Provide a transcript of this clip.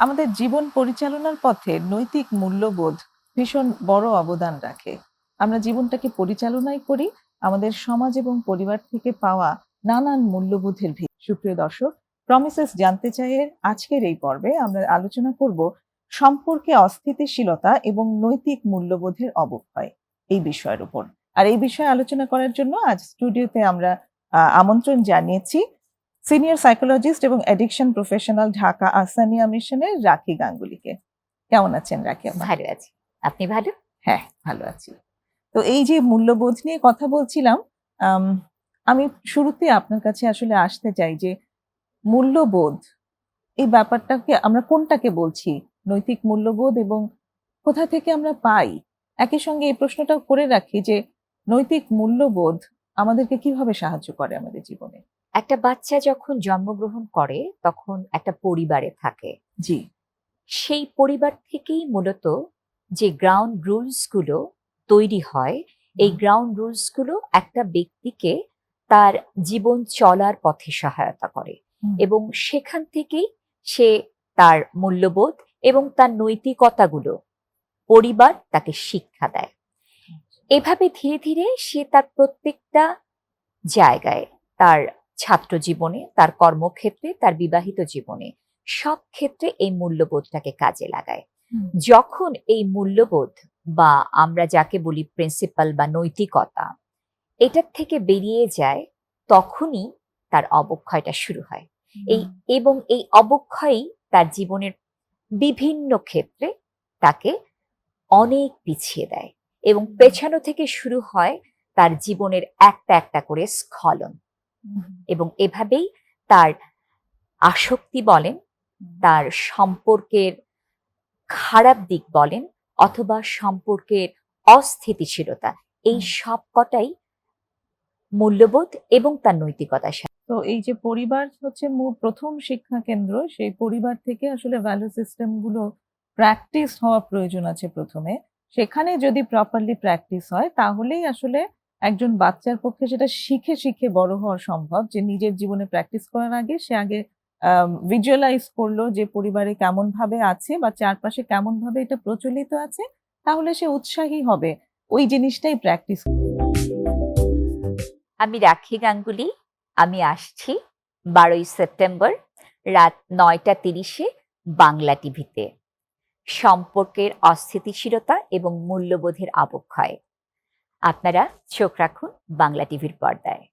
আমাদের জীবন পরিচালনার পথে নৈতিক মূল্যবোধ ভীষণ বড় অবদান রাখে। আমরা জীবনটাকে পরিচালনাই করি, আমাদের সমাজ এবং পরিবার থেকে পাওয়া নানান মূল্যবোধের ভিত্তি সুপ্রিয় দর্শক প্রমিসেস জানতে চাইয়ের আজকের এই পর্বে আমরা আলোচনা করব সম্পর্কে অস্থিতিশীলতা এবং নৈতিক মূল্যবোধের অবক্ষয় এই বিষয়ের উপর। আর এই বিষয়ে আলোচনা করার জন্য আজ স্টুডিওতে আমরা আমন্ত্রণ জানিয়েছি সিনিয়র সাইকোলজিস্ট এবং অ্যাডিকশন প্রফেশনাল ঢাকা আসানিয়া মিশনের রাখি গাঙ্গুলিকে। কেমন আছেন রাখি ভালো আছি। আপনি ভালো? হ্যাঁ ভালো আছি। তো এই যে মূল্যবোধ নিয়ে কথা বলছিলাম আম, শুরুতে আপনার কাছে আসলে আসতে চাই যে মূল্যবোধ এই ব্যাপারটাকে আমরা কোনটাকে বলছি? নৈতিক মূল্যবোধ এবং কোথা থেকে আমরা পাই? একই সঙ্গে এই প্রশ্নটাও করে রাখি যে নৈতিক মূল্যবোধ আমাদেরকে কীভাবে সাহায্য করে আমাদের জীবনে? একটা বাচ্চা যখন জন্মগ্রহণ করে তখন একটা পরিবারে থাকে। জি। সেই পরিবার থেকেই মূলত যে গ্রাউন্ড রুলসগুলো তৈরি হয় এই গ্রাউন্ড রুলসগুলো একটা ব্যক্তিকে তার জীবন চলার পথে সহায়তা করে। এবং সেখান থেকেই সে তার মূল্যবোধ এবং তার নৈতিকতাগুলো পরিবার তাকে শিক্ষা দেয়। এভাবে ধীরে ধীরে সে তার প্রত্যেকটা জায়গায় তার ছাত্র জীবনে তার কর্মক্ষেত্রে তার বিবাহিত জীবনে সব ক্ষেত্রে এই মূল্যবোধটাকে কাজে লাগায়। যখন এই মূল্যবোধ বা আমরা যাকে বলি প্রিন্সিপাল বা নৈতিকতা এটার থেকে বেরিয়ে যায় তখনই তার অবক্ষয়টা শুরু হয়। এই এবং এই অবক্ষয়ই তার জীবনের বিভিন্ন ক্ষেত্রে তাকে অনেক পিছিয়ে দেয় এবং পেছানো থেকে শুরু হয় তার জীবনের একটা একটা করে স্খলন। এবং এভাবেই তার আসক্তি বলেন তার সম্পর্কের খারাপ দিক বলেন অথবা সম্পর্কের অস্থিতিশীলতা এই সব কটাই মূল্যবোধ এবং তার নৈতিকতার সাথে। তো এই যে পরিবার হচ্ছে মূল প্রথম শিক্ষা কেন্দ্র সেই পরিবার থেকে আসলে ভ্যালু সিস্টেমগুলো প্র্যাকটিস হওয়া প্রয়োজন আছে প্রথমে। সেখানে যদি প্রপারলি প্র্যাকটিস হয় তাহলেই আসলে একজন বাচ্চার পক্ষে সেটা শিখে শিখে বড় হওয়া সম্ভব। যে নিজের জীবনে প্র্যাকটিস করার আগে সে আগে ভিজুয়ালাইজ করল যে পরিবারে কেমন ভাবে আছে বা চারপাশে কেমন ভাবে এটা প্রচলিত আছে, তাহলে সে উৎসাহী হবে। ওই জিনিসটাই প্র্যাকটিস আমি রাখি গাঙ্গুলি, আমি আসছি বারোই সেপ্টেম্বর রাত নয়টা তিরিশে বাংলা টিভিতে। সম্পর্কের অস্থিতিশীলতা এবং মূল্যবোধের অবক্ষয়। আপনারা চোখ রাখুন বাংলা টিভির পর্দায়।